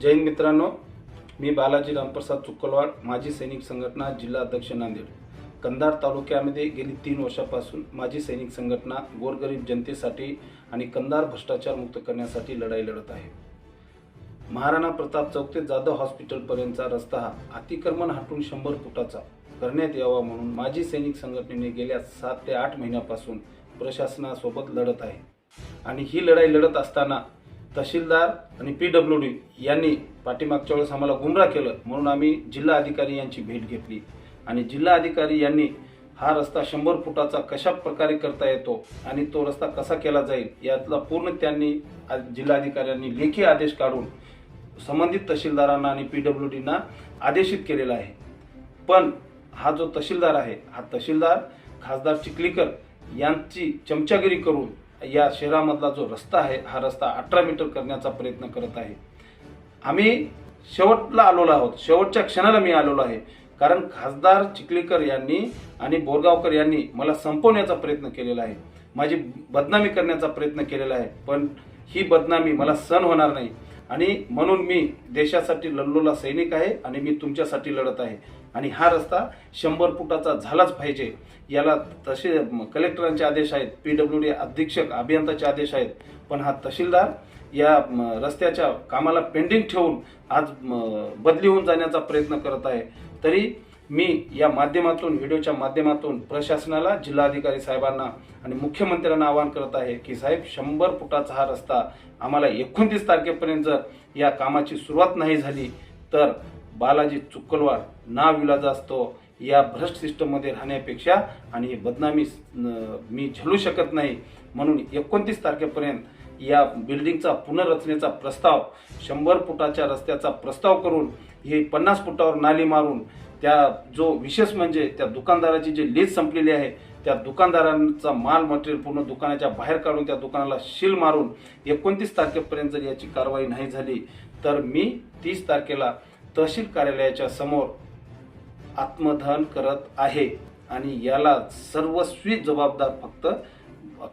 जैन मित्रांनो मी बालाजी रामप्रसाद चुक्कलवाड माजी सैनिक संघटना जिल्हा अध्यक्ष नांदेड. कंधार तालुक्यामध्ये गेली तीन वर्षापासून माजी सैनिक संघटना गोरगरीब जनतेसाठी आणि कंधार भ्रष्टाचार मुक्त करण्यासाठी लढाई लढत आहे. महाराणा प्रताप चौक ते जाधव हॉस्पिटलपर्यंतचा रस्ता हा अतिक्रमण हटून शंभर फुटाचा करण्यात यावा म्हणून माजी सैनिक संघटनेने गेल्या सात ते आठ महिन्यापासून प्रशासनासोबत लढत आहे. आणि ही लढाई लढत असताना तहसीलदार आणि पी डब्ल्यू डी यांनी पाठीमागच्या वेळेस आम्हाला गुमराह केलं म्हणून आम्ही जिल्हा अधिकारी यांची भेट घेतली. आणि जिल्हा अधिकारी यांनी हा रस्ता शंभर फुटाचा कशा प्रकारे करता येतो आणि तो रस्ता कसा केला जाईल यातला पूर्ण त्यांनी जिल्हाधिकाऱ्यांनी लेखी आदेश काढून संबंधित तहसीलदारांना आणि पी डब्ल्यू डीना आदेशित केलेला आहे. पण हा जो तहसीलदार आहे हा तहसीलदार खासदार चिखलीकर यांची चमचागिरी करून या शहरामधला जो रस्ता आहे हा रस्ता अठरा मीटर करण्याचा प्रयत्न करत आहे. आम्ही शेवटला आलेलो आहोत. शेवटच्या क्षणाला मी आलेलो आहे. कारण खासदार चिखलीकर यांनी आणि बोरगावकर यांनी मला संपवण्याचा प्रयत्न केलेला आहे. माझी बदनामी करण्याचा प्रयत्न केलेला आहे. पण ही बदनामी मला सहन होणार नाही. आणि म्हणून मी देशासाठी लढलोला सैनिक आहे आणि मी तुमच्यासाठी लढत आहे. आणि हा रस्ता शंभर फुटाचा झालाच पाहिजे. याला तसे कलेक्टरांचे आदेश आहेत पी डब्ल्यू डी अधीक्षक अभियंताचे आदेश आहेत पण हा तहसीलदार या रस्त्याच्या कामाला पेंडिंग ठेवून आज बदली होऊन जाण्याचा प्रयत्न करत आहे. तरी मी या माध्यमातून व्हिडिओच्या माध्यमातून प्रशासनाला जिल्हाधिकारी साहेबांना आणि मुख्यमंत्र्यांना आवाहन करत आहे की साहेब शंभर फुटाचा हा रस्ता आम्हाला एकोणतीस तारखेपर्यंत जर या कामाची सुरुवात नाही झाली तर बालाजी चुक्कलवाड ना विलाजा असतो. या भ्रष्ट सिस्टममध्ये राहण्यापेक्षा आणि ही बदनामी मी झेलू शकत नाही. म्हणून एकोणतीस तारखेपर्यंत या बिल्डिंगचा पुनर्रचनेचा प्रस्ताव शंभर फुटाच्या रस्त्याचा प्रस्ताव करून हे पन्नास फुटावर नाली मारून त्या जो विशेष म्हणजे त्या दुकानदाराची जी लीज संपलेली आहे त्या दुकानदारांचा माल मटेरियल पूर्ण दुकानाच्या बाहेर काढून त्या दुकानाला शील मारून एकोणतीस तारखेपर्यंत जर याची कारवाई नाही झाली तर मी तीस तारखेला तहसील कार्यालयाच्या समोर आत्मदहन करत आहे. आणि याला सर्वस्वी जबाबदार फक्त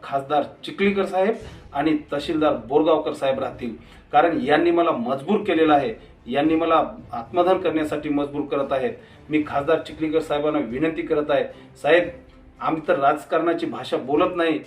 खासदार चिखलीकर साहेब आणि तहसीलदार बोरगावकर साहेब राहतील. कारण यांनी मला मजबूर केलेला आहे. यांनी मला आत्मदान करण्यासाठी मजबूर करत आहेत. मी खासदार चिखलीकर साहेबांना विनंती करत आहे. साहेब आम्ही तर राजकारणाची भाषा बोलत नाही.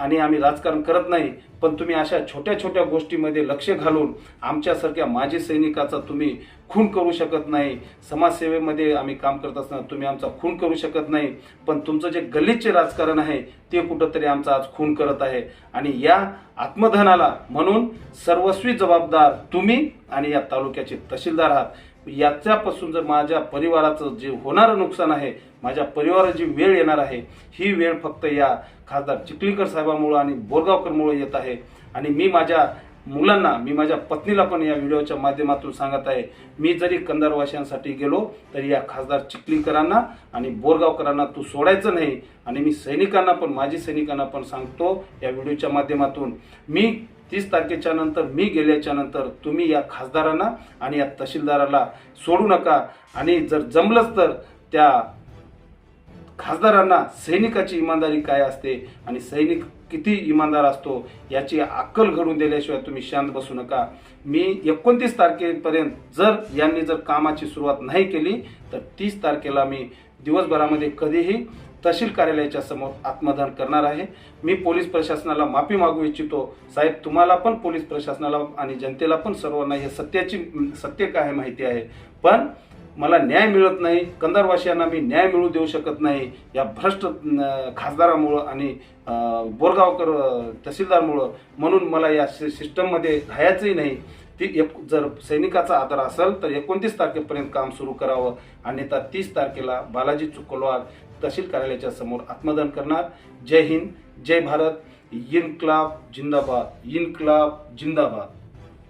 आणि आम्ही राजकारण करत नाही पण तुम्ही अशा छोट्या छोट्या गोष्टीमध्ये लक्ष घालून आमच्यासारख्या माजी सैनिकाचा तुम्ही खून करू शकत नाही. समाजसेवेमध्ये आम्ही काम करत असताना तुम्ही आमचा खून करू शकत नाही. पण तुमचं जे गल्लीचे राजकारण आहे ते कुठंतरी आमचा आज खून करत आहे. आणि या आत्मधनाला म्हणून सर्वस्वी जबाबदार तुम्ही आणि या तालुक्याचे तहसीलदार आहात. याच्यापासून जर माझ्या परिवाराचं जे होणारं नुकसान आहे माझ्या परिवाराची वेळ येणार आहे ही वेळ फक्त या खासदार चिखलीकर साहेबामुळं आणि बोरगावकरमुळं येत आहे. आणि मी माझ्या मुलांना मी माझ्या पत्नीला पण या व्हिडिओच्या माध्यमातून सांगत आहे मी जरी कंदारवासियांसाठी गेलो तरी या खासदार चिखलीकरांना आणि बोरगावकरांना तू सोडायचं नाही आणि मी सैनिकांना पण माजी सैनिकांना पण सांगतो या व्हिडिओच्या माध्यमातून. मी तीस तारखेच्या नंतर मी गेल्याच्यानंतर तुम्ही या खासदारांना आणि या तहसीलदाराला सोडू नका. आणि जर जमलंच तर त्या खासदारांना सैनिकाची इमानदारी काय असते आणि सैनिक किती इमानदार असतो याची अक्कल घडून दिल्याशिवाय तुम्ही शांत बसू नका. मी एकोणतीस तारखेपर्यंत जर यांनी जर कामाची सुरुवात नाही केली तर तीस तारखेला मी दिवसभरामध्ये कधीही तहसील कार्यालयाच्या समोर आत्मदान करणार आहे. मी पोलीस प्रशासनाला माफी मागू इच्छितो. साहेब तुम्हाला पण पोलीस प्रशासनाला आणि जनतेला पण सर्वांना हे सत्याची सत्य काय आहे माहिती आहे. पण मला न्याय मिळत नाही कंदारवासियांना मी न्याय मिळू देऊ शकत नाही या भ्रष्ट खासदारामुळं आणि बोरगावकर तहसीलदारमुळं म्हणून मला या सि- सिस्टममध्ये राहायचंही नाही. ती एक जर सैनिकाचा आधार असेल तर एकोणतीस तारखेपर्यंत काम सुरू करावं अन्यथा तीस तारखेला बालाजी चुकलवार तहसील कार्यालयाच्या समोर आत्मदान करणार. जय हिंद जय भारत इनक्लाब जिंदाबाद इनक्लाब जिंदाबाद.